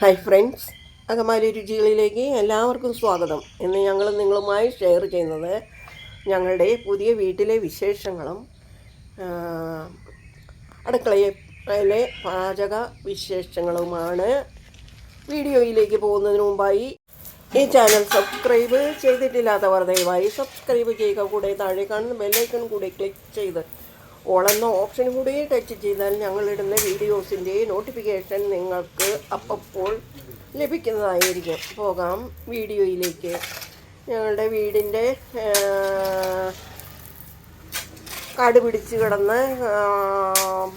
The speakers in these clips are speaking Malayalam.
ഹായ് ഫ്രണ്ട്സ് അകമാരി രുചികളിലേക്ക് എല്ലാവർക്കും സ്വാഗതം. ഇന്ന് ഞങ്ങൾ നിങ്ങളുമായി ഷെയർ ചെയ്യുന്നത് ഞങ്ങളുടെ പുതിയ വീട്ടിലെ വിശേഷങ്ങളും അടുക്കളയിലെ പാചക വിശേഷങ്ങളുമാണ് വീഡിയോയിലേക്ക് പോകുന്നതിന് മുമ്പായി. ഈ ചാനൽ സബ്സ്ക്രൈബ് ചെയ്തിട്ടില്ലാത്തവർ ദയവായി സബ്സ്ക്രൈബ് ചെയ്യുക. കൂടെ താഴെ കാണുന്ന ബെല്ലൈക്കൺ കൂടെ ക്ലിക്ക് ചെയ്ത് ഓൾ എന്ന ഓപ്ഷൻ കൂടി ടച്ച് ചെയ്താൽ ഞങ്ങളിടുന്ന വീഡിയോസിന്റെ നോട്ടിഫിക്കേഷൻ നിങ്ങൾക്ക് അപ്പോൾ ലഭിക്കുന്നതായിരിക്കും. പോകാം വീഡിയോയിലേക്ക്. ഞങ്ങളുടെ വീടിന്റെ കട് പിടിച്ച് കിടന്ന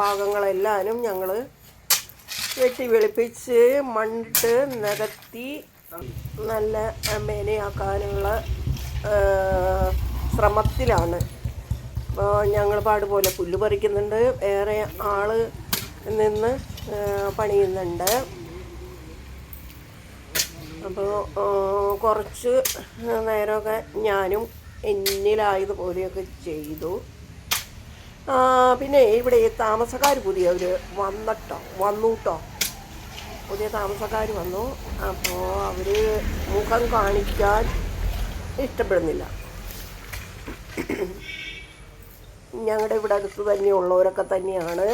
ഭാഗങ്ങളെല്ലാനും ഞങ്ങൾ വെട്ടി വെളുപ്പിച്ച് മണ്ണിട്ട് നികത്തി നല്ല മേനയാക്കാനുള്ള ശ്രമത്തിലാണ്. ഞങ്ങൾ പാടുപോലെ പുല്ല് പറിക്കുന്നുണ്ട്. വേറെ ആൾ നിന്ന് പണിയുന്നുണ്ട്. അപ്പോൾ കുറച്ച് നേരമൊക്കെ ഞാനും എന്നിലായതുപോലെയൊക്കെ ചെയ്തു. പിന്നെ ഇവിടെ താമസക്കാർ പുതിയവർ വന്നിട്ടോ വന്നൂട്ടോ. പുതിയ താമസക്കാർ വന്നു. അപ്പോൾ അവർ മുഖം കാണിക്കാൻ ഇഷ്ടപ്പെടുന്നില്ല. ഞങ്ങളുടെ ഇവിടെ അടുത്ത് തന്നെയുള്ളവരൊക്കെ തന്നെയാണ്.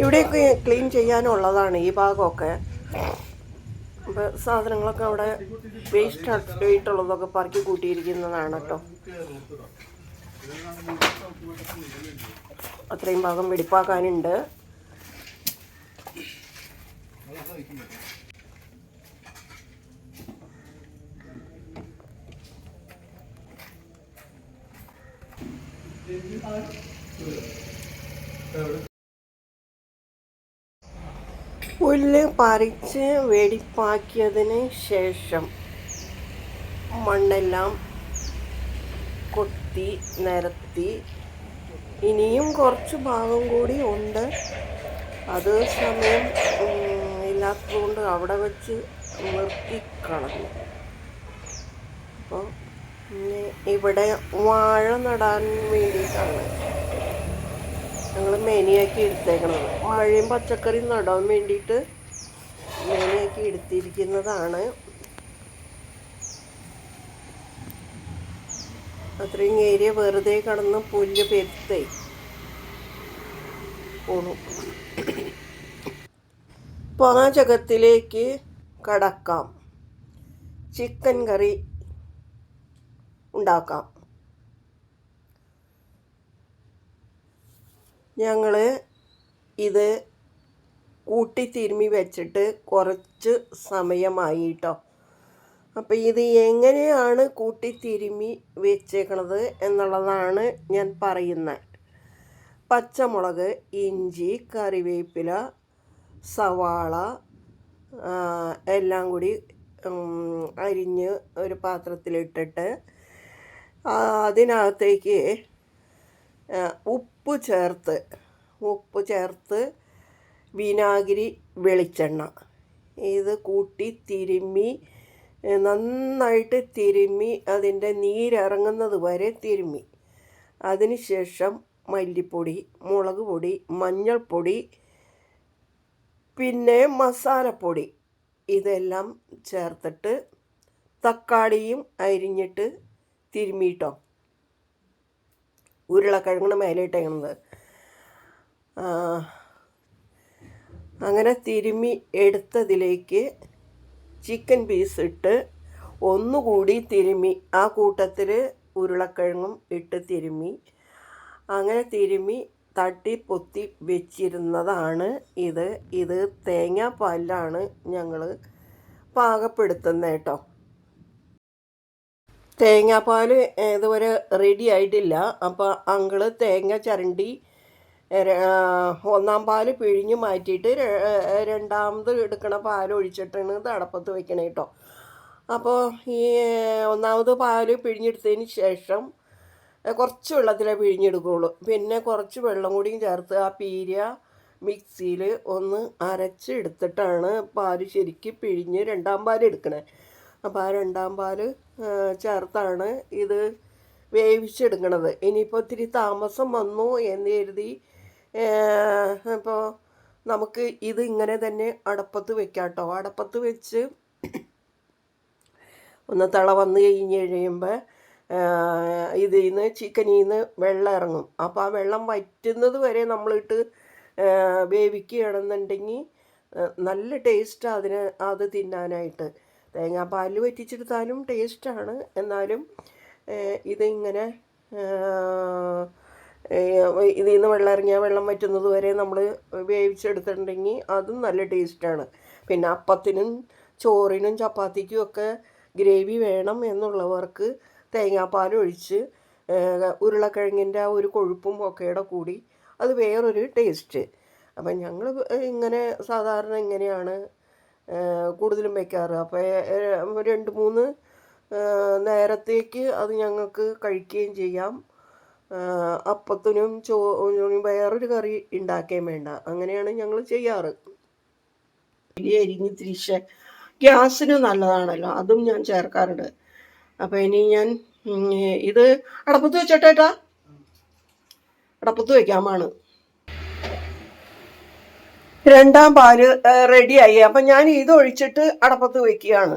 ഇവിടെയൊക്കെ ക്ലീൻ ചെയ്യാനുള്ളതാണ് ഈ ഭാഗമൊക്കെ. അപ്പോൾ സാധനങ്ങളൊക്കെ അവിടെ വേസ്റ്റ് ആയിട്ടുള്ളതൊക്കെ പറക്കി കൂട്ടിയിരിക്കുന്നതാണ് കേട്ടോ. അത്രയും ഭാഗം വെടിപ്പാക്കാനുണ്ട്. പുല്ല് പറിച്ച് വെടിപ്പാക്കിയതിന് ശേഷം മണ്ണെല്ലാം കൊത്തി നിരത്തി. ഇനിയും കുറച്ച് ഭാഗം കൂടി ഉണ്ട്. അത് സമയം ഇല്ലാത്തതുകൊണ്ട് അവിടെ വെച്ച് നിർത്തിക്കളഞ്ഞു. അപ്പോൾ ഇവിടെ വാഴ നടാൻ വേണ്ടിയിട്ടാണ്. ഞങ്ങൾ മേനിയാക്കി എടുത്തേക്കണത്. മഴയും പച്ചക്കറിയും നടാൻ വേണ്ടിയിട്ട് മേനിയാക്കി എടുത്തിരിക്കുന്നതാണ്. അത്രയും ഏരിയ വെറുതെ കടന്ന് പുല്ല് പെരുത്തേ. പോണു. പാചകത്തിലേക്ക് കടക്കാം. ചിക്കൻ കറി ഉണ്ടാക്കാം. ഞങ്ങൾ ഇത് കൂട്ടി തിരുമ്മി വെച്ചിട്ട് കുറച്ച് സമയമായി കേട്ടോ അപ്പോൾ ഇത് എങ്ങനെയാണ് കൂട്ടി തിരുമ്മി വെച്ചേക്കണത് എന്നുള്ളതാണ് ഞാൻ പറയുന്നത്. പച്ചമുളക് ഇഞ്ചി കറിവേപ്പില സവാള എല്ലാം കൂടി അരിഞ്ഞ് ഒരു പാത്രത്തിലിട്ടിട്ട് അതിനകത്തേക്ക് ഉപ്പ് ചേർത്ത് ഉപ്പ് ചേർത്ത് വിനാഗിരി വെളിച്ചെണ്ണ. ഇത് കൂട്ടി തിരുമ്മി നന്നായിട്ട് തിരുമ്മി അതിന്റെ നീരിറങ്ങുന്നത് വരെ തിരുമ്മി. അതിനുശേഷം മല്ലിപ്പൊടി മുളക് പൊടി മഞ്ഞൾപ്പൊടി പിന്നെ മസാലപ്പൊടി. ഇതെല്ലാം ചേർത്തിട്ട് തക്കാളിയും അരിഞ്ഞിട്ട് തിരുമ്മിട്ടോ. ഉരുളക്കിഴങ്ങിന് മേലെ ഇട്ടേക്കുന്നത് അങ്ങനെ തിരുമ്മി എടുത്തതിലേക്ക് ചിക്കൻ പീസ് ഇട്ട് ഒന്നുകൂടി തിരുമ്മി ആ കൂട്ടത്തിൽ ഉരുളക്കിഴങ്ങും ഇട്ട് തിരുമ്മി. അങ്ങനെ തിരുമ്മി തട്ടി പൊത്തി വെച്ചിരുന്നതാണ് ഇത്. ഇത് തേങ്ങാപ്പാലിലാണ് ഞങ്ങൾ പാകപ്പെടുത്തുന്നത് കേട്ടോ. തേങ്ങാപ്പാൽ ഇതുവരെ റെഡി ആയിട്ടില്ല. അപ്പോൾ അങ്കിൾ തേങ്ങ ചരണ്ടി ഒന്നാം പാൽ പിഴിഞ്ഞ് മാറ്റിയിട്ട് രണ്ടാമത് എടുക്കണ പാൽ ഒഴിച്ചിട്ടാണ് ഇത് വെക്കണേ കേട്ടോ അപ്പോൾ ഈ ഒന്നാമത് പാൽ പിഴിഞ്ഞെടുത്തതിന് ശേഷം കുറച്ച് വെള്ളത്തിലേ പിഴിഞ്ഞെടുക്കുകയുള്ളൂ പിന്നെ കുറച്ച് വെള്ളം കൂടിയും ചേർത്ത് ആ പീരിയ മിക്സിയിൽ ഒന്ന് അരച്ചെടുത്തിട്ടാണ് പാൽ ശരിക്ക് പിഴിഞ്ഞ് രണ്ടാം പാൽ എടുക്കണേ. അപ്പോൾ ആ രണ്ടാം പാൽ ചേർത്താണ് ഇത് വേവിച്ചെടുക്കണത്. ഇനിയിപ്പോൾ ഇത്തിരി താമസം വന്നു എന്ന് കരുതി ഇപ്പോൾ നമുക്ക് ഇത് ഇങ്ങനെ തന്നെ അടപ്പത്ത് വെക്കാം കേട്ടോ അടപ്പത്ത് വെച്ച് ഒന്ന് തള വന്നു കഴിഞ്ഞ് കഴിയുമ്പോൾ ഇതിൽ നിന്ന് ചിക്കനിൽ നിന്ന് വെള്ളം ഇറങ്ങും. അപ്പോൾ ആ വെള്ളം വറ്റുന്നത് വരെ നമ്മളിട്ട് വേവിക്കുകയാണെന്നുണ്ടെങ്കിൽ നല്ല ടേസ്റ്റാണ് അതിന് അത് തിന്നാനായിട്ട്. തേങ്ങാപ്പാലിൽ വറ്റിച്ചെടുത്താലും ടേസ്റ്റാണ്. എന്നാലും ഇതിങ്ങനെ ഇതിൽ നിന്ന് വെള്ളം ഇറങ്ങിയാൽ വെള്ളം വറ്റുന്നത് വരെ നമ്മൾ വേവിച്ചെടുത്തിട്ടുണ്ടെങ്കിൽ അതും നല്ല ടേസ്റ്റാണ്. പിന്നെ അപ്പത്തിനും ചോറിനും ചപ്പാത്തിക്കും ഒക്കെ ഗ്രേവി വേണം എന്നുള്ളവർക്ക് ഏഹ്, ഉരുളക്കിഴങ്ങിന്റെ ആ ഒരു കൊഴുപ്പും ഒക്കെയുടെ കൂടി അത് വേറൊരു ടേസ്റ്റ്. അപ്പം ഞങ്ങൾ ഇങ്ങനെ സാധാരണ ഇങ്ങനെയാണ് കൂടുതലും വയ്ക്കാറ് അപ്പോൾ രണ്ട് മൂന്ന് നേരത്തേക്ക് അത് ഞങ്ങൾക്ക് കഴിക്കുകയും ചെയ്യാം. അപ്പത്തിനും ചോറിനും വേറൊരു കറി ഉണ്ടാക്കുകയും വേണ്ട. അങ്ങനെയാണ് ഞങ്ങൾ ചെയ്യാറ്. വലിയ അരിഞ്ഞ് തിരിച്ച് ഗ്യാസിന് നല്ലതാണല്ലോ അതും ഞാൻ ചേർക്കാറുണ്ട്. അപ്പോൾ ഇനി ഞാൻ ഇത് അടപ്പത്ത് വെച്ചോട്ടേട്ടാ അടപ്പത്ത് വെക്കാമാണ് രണ്ടാം പാൽ റെഡിയായി. അപ്പം ഞാൻ ഇത് ഒഴിച്ചിട്ട് അടപ്പത്ത് വെക്കുകയാണ്.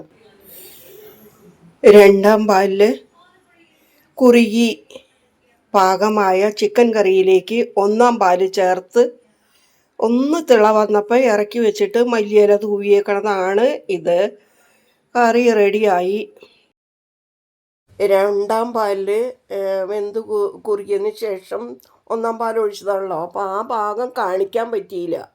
രണ്ടാം പാലിൽ കുറുകി പാകമായ ചിക്കൻ കറിയിലേക്ക് ഒന്നാം പാൽ ചേർത്ത് ഒന്ന് തിള വന്നപ്പോൾ ഇറക്കി വെച്ചിട്ട് മല്ലിയില തൂവിയേക്കണതാണ് ഇത്. കറി റെഡിയായി. രണ്ടാം പാലിൽ വെന്ത് കുറുകിയതിന് ശേഷം ഒന്നാം പാൽ ഒഴിച്ചതാണല്ലോ. അപ്പോൾ ആ ഭാഗം കാണിക്കാൻ പറ്റിയില്ല.